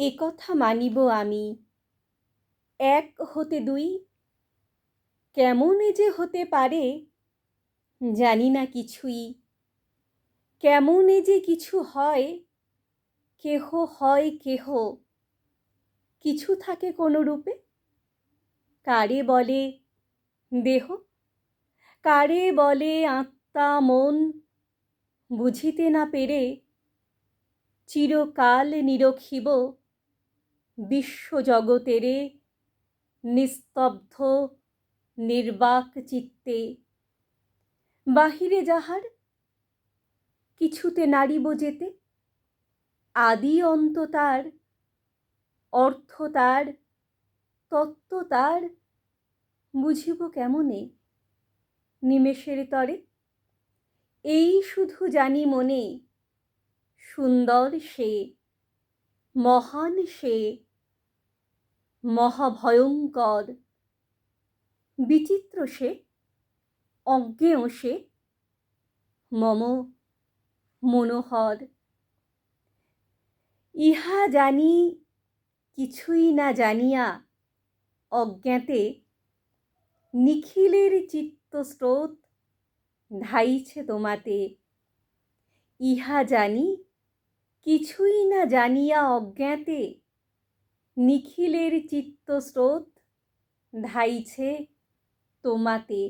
এ কথা মানিব আমি। এক হতে দুই, কেমন যে হতে পারে জানি না কিছুই। কেমন যে কিছু হয়, কেহ হয় কেহ। কিছু থাকে কোনো রূপে, কারে বলে দেহ? কারে বলে আত্মা মন? বুঝিতে না পেরে চিরকাল নিরখিব। বিশ্বজগতেরে নিস্তব্ধ নির্বাক চিত্তে বাহিরে যাহার কিছুতে নারিব যেতে, আদি অন্ত তার, অর্থ তার, তত্ত্ব তার, বুঝিব কেমনে নিমেষের তরে? এই শুধু জানি মনে, সুন্দর সে, মহান সে মহাভয়ঙ্কর। বিচিত্র সে, অজ্ঞেয় সে, মম মনোহর। ইহা জানি, কিছুই না জানিয়া অজ্ঞাতে নিখিলের চিত্তস্রোত ধাইছে তোমাতে। ইহা জানি, কিছুই না জানিয়া অজ্ঞাতে নিখিলের চিত্তস্রোত ধাইছে তোমাতে।